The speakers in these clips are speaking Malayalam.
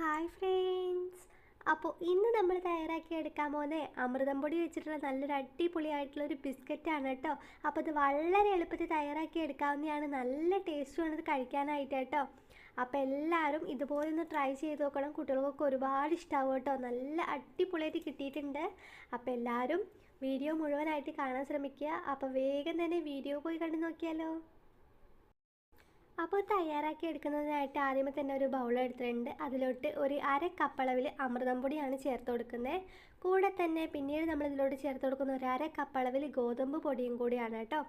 Hi friends. അപ്പോൾ ഇന്ന് നമ്മൾ തയ്യാറാക്കി എടുക്കാൻ പോകുന്നത് അമൃതം പൊടി വെച്ചിട്ടുള്ള നല്ലൊരു അടിപൊളിയായിട്ടുള്ള ഒരു ബിസ്ക്കറ്റാണ് കേട്ടോ. അപ്പോൾ അത് വളരെ എളുപ്പത്തിൽ തയ്യാറാക്കി എടുക്കാവുന്നതാണ്. നല്ല ടേസ്റ്റുമാണ് ഇത് കഴിക്കാനായിട്ട് കേട്ടോ. അപ്പോൾ എല്ലാവരും ഇതുപോലെ ഒന്ന് ട്രൈ ചെയ്ത് നോക്കണം. കുട്ടികൾക്കൊക്കെ ഒരുപാട് ഇഷ്ടമാവും കേട്ടോ. നല്ല അടിപൊളിയായിട്ട് കിട്ടിയിട്ടുണ്ട്. അപ്പോൾ എല്ലാവരും വീഡിയോ മുഴുവനായിട്ട് കാണാൻ ശ്രമിക്കുക. അപ്പോൾ വേഗം തന്നെ വീഡിയോ പോയി കണ്ടു നോക്കിയാലോ. അപ്പോൾ തയ്യാറാക്കി എടുക്കുന്നതിനായിട്ട് ആദ്യമേ തന്നെ ഒരു ബൗൾ എടുത്തിട്ടുണ്ട്. അതിലോട്ട് ഒരു അര കപ്പളവിൽ അമൃതം പൊടിയാണ് ചേർത്ത് കൊടുക്കുന്നത്. കൂടെ തന്നെ പിന്നീട് നമ്മൾ ഇതിലോട്ട് ചേർത്ത് കൊടുക്കുന്ന ഒരു അര കപ്പളവിൽ ഗോതമ്പ് പൊടിയും കൂടിയാണ് കേട്ടോ.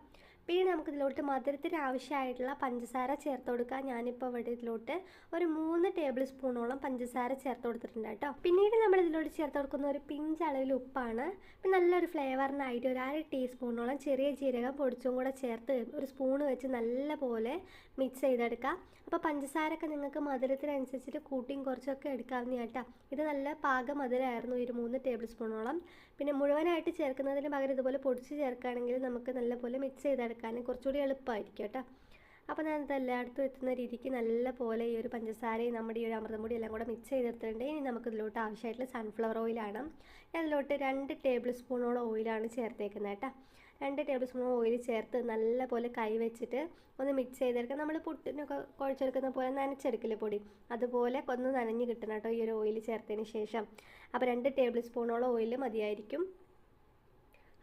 പിന്നെ നമുക്ക് ഇതിലോട്ട് മധുരത്തിന് ആവശ്യമായിട്ടുള്ള പഞ്ചസാര ചേർത്ത് കൊടുക്കാം. ഞാനിപ്പോൾ ഇവിടെ ഇതിലോട്ട് ഒരു മൂന്ന് ടേബിൾ സ്പൂണോളം പഞ്ചസാര ചേർത്ത് കൊടുത്തിട്ടുണ്ട് കേട്ടോ. പിന്നീട് നമ്മൾ ഇതിലോട്ട് ചേർത്ത് കൊടുക്കുന്ന ഒരു പിഞ്ച് അളവിൽ ഉപ്പാണ്. പിന്നെ നല്ലൊരു ഫ്ലേവറിനായിട്ട് ഒരു അര ടീസ്പൂണോളം ചെറിയ ജീരകം പൊടിച്ചും കൂടെ ചേർത്ത് ഒരു സ്പൂൺ വെച്ച് നല്ല പോലെ മിക്സ് ചെയ്തെടുക്കാം. അപ്പോൾ പഞ്ചസാരൊക്കെ നിങ്ങൾക്ക് മധുരത്തിനനുസരിച്ചിട്ട് കൂട്ടിയും കുറച്ചൊക്കെ എടുക്കാവുന്ന കേട്ടോ. ഇത് നല്ല പാക മധുരമായിരുന്നു ഒരു മൂന്ന് ടേബിൾ സ്പൂണോളം. പിന്നെ മുഴുവനായിട്ട് ചേർക്കുന്നതിന് പകരം ഇതുപോലെ പൊടിച്ച് ചേർക്കുകയാണെങ്കിൽ നമുക്ക് നല്ലപോലെ മിക്സ് ചെയ്തെടുക്കാൻ കുറച്ചുകൂടി എളുപ്പമായിരിക്കും കേട്ടോ. അപ്പോൾ ഞാൻ ഇത് എല്ലായിടത്തും എത്തുന്ന രീതിക്ക് നല്ല പോലെ ഈ ഒരു പഞ്ചസാരയും നമ്മുടെ ഈ ഒരു അമൃതം പൊടി എല്ലാം കൂടെ മിക്സ് ചെയ്തെടുത്തിട്ടുണ്ട്. ഇനി നമുക്ക് ഇതിലോട്ട് ആവശ്യമായിട്ടുള്ള സൺഫ്ലവർ ഓയിലാണ് ഞാൻ ഇതിലോട്ട് രണ്ട് ടേബിൾ സ്പൂണോളം ഓയിലാണ് ചേർത്തേക്കുന്നത് കേട്ടോ. രണ്ട് ടേബിൾ സ്പൂൺ ഓയിൽ ചേർത്ത് നല്ല പോലെ കൈ വെച്ചിട്ട് ഒന്ന് മിക്സ് ചെയ്തെടുക്കുക നമ്മൾ പുട്ടിനൊക്കെ കുഴച്ചെടുക്കുന്ന പോലെ നനച്ചെടുക്കില്ല പൊടി? അതുപോലെ ഒന്ന് നനഞ്ഞ് കിട്ടണം കേട്ടോ ഈ ഒരു ഓയിൽ ചേർത്തതിന് ശേഷം. അപ്പോൾ രണ്ട് ടേബിൾ സ്പൂണോളം ഓയിൽ മതിയായിരിക്കും.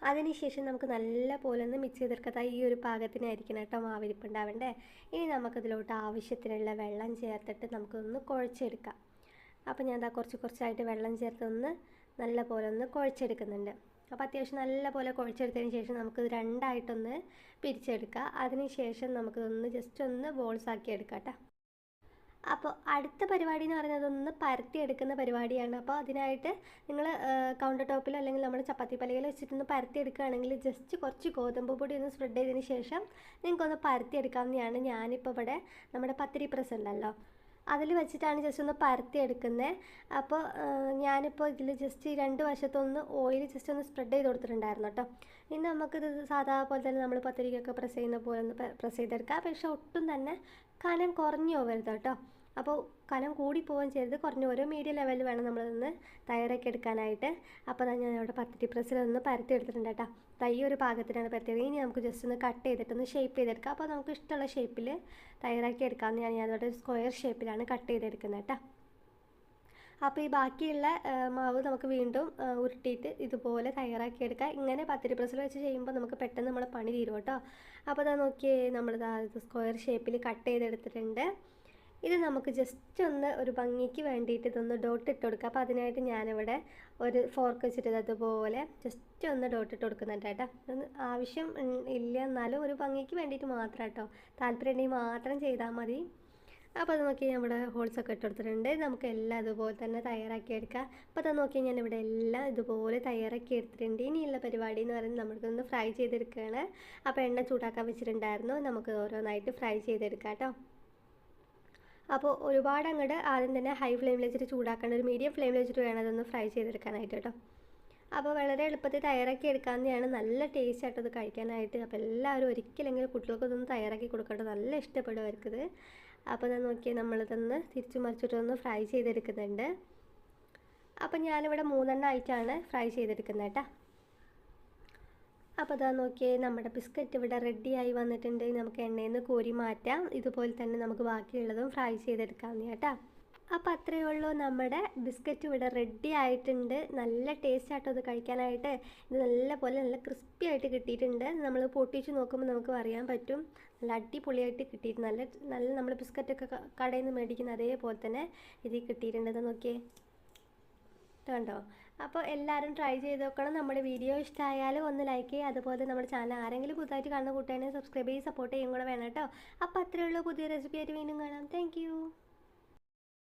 അതിനുശേഷം നമുക്ക് നല്ല പോലെ ഒന്ന് മിക്സ് ചെയ്തെടുക്കാത്ത ഈ ഒരു പാകത്തിനായിരിക്കണം കേട്ടോ മാവിരിപ്പുണ്ടാവേണ്ടേ. ഇനി നമുക്കതിലോട്ട് ആവശ്യത്തിനുള്ള വെള്ളം ചേർത്തിട്ട് നമുക്കൊന്ന് കുഴച്ചെടുക്കാം. അപ്പോൾ ഞാൻ എന്താ കുറച്ച് കുറച്ചായിട്ട് വെള്ളം ചേർത്തൊന്ന് നല്ല പോലെ ഒന്ന് കുഴച്ചെടുക്കുന്നുണ്ട്. അപ്പോൾ അത്യാവശ്യം നല്ല പോലെ കുഴച്ചെടുത്തതിന് ശേഷം നമുക്ക് രണ്ടായിട്ടൊന്ന് പിരിച്ചെടുക്കുക അതിന് ശേഷം നമുക്കിതൊന്ന് ജസ്റ്റ് ഒന്ന് ബോൾസാക്കി എടുക്കാം കേട്ടോ. അപ്പോൾ അടുത്ത പരിപാടി എന്ന് പറയുന്നത് ഒന്ന് പരത്തി എടുക്കുന്ന പരിപാടിയാണ്. അപ്പോൾ അതിനായിട്ട് നിങ്ങൾ കൗണ്ടർ ടോപ്പിൽ അല്ലെങ്കിൽ നമ്മൾ ചപ്പാത്തി പലകയിൽ വെച്ചിട്ടൊന്ന് പരത്തി എടുക്കുകയാണെങ്കിൽ ജസ്റ്റ് കുറച്ച് ഗോതമ്പ് പൊടി ഒന്ന് സ്പ്രെഡ് ചെയ്തതിന് ശേഷം നിങ്ങൾക്കൊന്ന് പരത്തി എടുക്കാവുന്നതാണ് ഞാനിപ്പോൾ ഇവിടെ നമ്മുടെ പത്തിരി പ്രസ് ഉണ്ടല്ലോ. അതിൽ വെച്ചിട്ടാണ് ജസ്റ്റ് ഒന്ന് പരത്തി എടുക്കുന്നത് അപ്പോൾ ഞാനിപ്പോൾ ഇതിൽ ജസ്റ്റ് രണ്ട് വശത്തൊന്ന് ഓയിൽ ജസ്റ്റ് ഒന്ന് സ്പ്രെഡ് ചെയ്ത് കൊടുത്തിട്ടുണ്ടായിരുന്നു കേട്ടോ ഇനി നമുക്കിത് സാധാ പോലെ തന്നെ നമ്മൾ പത്തിരിക്കൊക്കെ പ്രസ് ചെയ്യുന്ന പോലെ ഒന്ന് പ്രസ് ചെയ്തെടുക്കാം. പക്ഷേ ഒട്ടും തന്നെ കനം കുറഞ്ഞു പോകരുത് കേട്ടോ അപ്പോൾ കനം കൂടി പോവുകയും ചെയ്ത് കുറഞ്ഞ ഓരോ മീഡിയം ലെവലിൽ വേണം നമ്മളൊന്ന് തയ്യാറാക്കി എടുക്കാനായിട്ട്. അപ്പോൾ ഞാൻ ഇവിടെ പത്തിരി പ്രസ്സിലൊന്ന് പരത്തി എടുത്തിട്ടുണ്ട് കേട്ടോ. തൈ ഒരു പാകത്തിനാണ് പരത്തിയത്. ഇനി നമുക്ക് ജസ്റ്റ് ഒന്ന് കട്ട് ചെയ്തിട്ട് ഒന്ന് ഷേപ്പ് ചെയ്തെടുക്കാം. അപ്പോൾ നമുക്ക് ഇഷ്ടമുള്ള ഷേപ്പിൽ തയ്യാറാക്കി എടുക്കാമെന്ന് ഞാൻ ഞാനിവിടെ സ്ക്വയർ ഷേപ്പിലാണ് കട്ട് ചെയ്തെടുക്കുന്നത് കേട്ടോ. അപ്പോൾ ഈ ബാക്കിയുള്ള മാവ് നമുക്ക് വീണ്ടും ഉരുട്ടിയിട്ട് ഇതുപോലെ തയ്യാറാക്കി എടുക്കാം. ഇങ്ങനെ പത്തിരി പ്രസ്സിൽ വെച്ച് ചെയ്യുമ്പോൾ നമുക്ക് പെട്ടെന്ന് നമ്മൾ പണി തീരും കേട്ടോ. അപ്പോൾ അതാ നോക്കിയേ നമ്മളിതാ സ്ക്വയർ ഷേപ്പിൽ കട്ട് ചെയ്തെടുത്തിട്ടുണ്ട്. ഇത് നമുക്ക് ജസ്റ്റ് ഒന്ന് ഒരു ഭംഗിക്ക് വേണ്ടിയിട്ട് ഇതൊന്ന് ഡോട്ട് ഇട്ട് കൊടുക്കുക അപ്പോൾ അതിനായിട്ട് ഞാനിവിടെ ഒരു ഫോർക്ക് വെച്ചിട്ട് അതുപോലെ ജസ്റ്റ് ഒന്ന് ഡോട്ട് ഇട്ട് കൊടുക്കുന്നുണ്ട് കേട്ടോ. ആവശ്യം ഇല്ല എന്നാലും ഒരു ഭംഗിക്ക് വേണ്ടിയിട്ട് മാത്രം കേട്ടോ. താല്പര്യം ഉണ്ടെങ്കിൽ മാത്രം ചെയ്താൽ മതി. അപ്പോൾ അത് നോക്കി ഇവിടെ ഹോൾസൊക്കെ ഇട്ട് കൊടുത്തിട്ടുണ്ട്. നമുക്ക് എല്ലാം ഇതുപോലെ തന്നെ തയ്യാറാക്കി എടുക്കാം. അപ്പോൾ അത് നോക്കി ഞാൻ ഇവിടെ എല്ലാം ഇതുപോലെ തയ്യാറാക്കി എടുത്തിട്ടുണ്ട്. ഇനിയുള്ള പരിപാടി എന്ന് പറയുന്നത് നമ്മളിതൊന്ന് ഫ്രൈ ചെയ്തെടുക്കുകയാണ് അപ്പോൾ എണ്ണ ചൂടാക്കാൻ വെച്ചിട്ടുണ്ടായിരുന്നു. നമുക്ക് ഓരോന്നായിട്ട് ഫ്രൈ ചെയ്തെടുക്കാം കേട്ടോ. അപ്പോൾ ഒരുപാട് അങ്ങോട്ട് ആദ്യം തന്നെ ഹൈ ഫ്ലെയിമിൽ വെച്ചിട്ട് ചൂടാക്കേണ്ട ഒരു മീഡിയം ഫ്ലെയിമിൽ വെച്ചിട്ട് വേണം അതൊന്ന് ഫ്രൈ ചെയ്തെടുക്കാനായിട്ട് കേട്ടോ. അപ്പോൾ വളരെ എളുപ്പത്തിൽ തയ്യാറാക്കി എടുക്കാവുന്നതാണ്. നല്ല ടേസ്റ്റ് ആയിട്ട് അത് കഴിക്കാനായിട്ട്. അപ്പോൾ എല്ലാവരും ഒരിക്കലെങ്കിലും കുട്ടികൾക്ക് ഇതൊന്ന് തയ്യാറാക്കി കൊടുക്കേണ്ടത് നല്ല ഇഷ്ടപ്പെടും അവർക്കിത് അപ്പോൾ ഞാൻ നോക്കിയാൽ നമ്മളിതൊന്ന് തിരിച്ചു മറിച്ചിട്ടൊന്ന് ഫ്രൈ ചെയ്തെടുക്കുന്നുണ്ട്. അപ്പോൾ ഞാനിവിടെ മൂന്നെണ്ണം ആയിട്ടാണ് ഫ്രൈ ചെയ്തെടുക്കുന്നത് കേട്ടോ. അപ്പോൾ അതാ നോക്കിയേ നമ്മുടെ ബിസ്ക്കറ്റ് ഇവിടെ റെഡിയായി വന്നിട്ടുണ്ട്. നമുക്ക് എണ്ണയിൽ നിന്ന് കോരി മാറ്റാം. ഇതുപോലെ തന്നെ നമുക്ക് ബാക്കിയുള്ളതും ഫ്രൈ ചെയ്തെടുക്കാവുന്ന കേട്ടോ. അപ്പോൾ അത്രയേ ഉള്ളൂ നമ്മുടെ ബിസ്ക്കറ്റ് ഇവിടെ റെഡി ആയിട്ടുണ്ട്. നല്ല ടേസ്റ്റ് ആട്ടോ അത് കഴിക്കാനായിട്ട്. ഇത് നല്ല പോലെ നല്ല ക്രിസ്പി ആയിട്ട് കിട്ടിയിട്ടുണ്ട്. നമ്മൾ പൊട്ടിച്ച് നോക്കുമ്പോൾ നമുക്ക് അറിയാൻ പറ്റും. നല്ല അടിപൊളിയായിട്ട് കിട്ടിയിട്ട് നല്ല നല്ല നമ്മൾ ബിസ്ക്കറ്റൊക്കെ കടയിൽ നിന്ന് മേടിക്കുന്ന അതേപോലെ തന്നെ ഇത് കിട്ടിയിട്ടുണ്ട്. ഇത് നോക്കിയേ. കണ്ടോ? അപ്പോൾ എല്ലാവരും ട്രൈ ചെയ്ത് നോക്കണം. നമ്മുടെ വീഡിയോ ഇഷ്ടമായാലും ഒന്ന് ലൈക്ക് ചെയ്യുക. അതുപോലെ നമ്മുടെ ചാനൽ ആരെങ്കിലും പുതുതായിട്ട് കാണുന്ന കൂട്ടുകാരെ സബ്സ്ക്രൈബ് ചെയ്ത് സപ്പോർട്ട് ചെയ്യും കൂടെ വേണം കേട്ടോ. അപ്പോൾ അത്രയേ ഉള്ളൂ പുതിയ റെസിപ്പി ആയിട്ട് വീണ്ടും കാണാം. താങ്ക്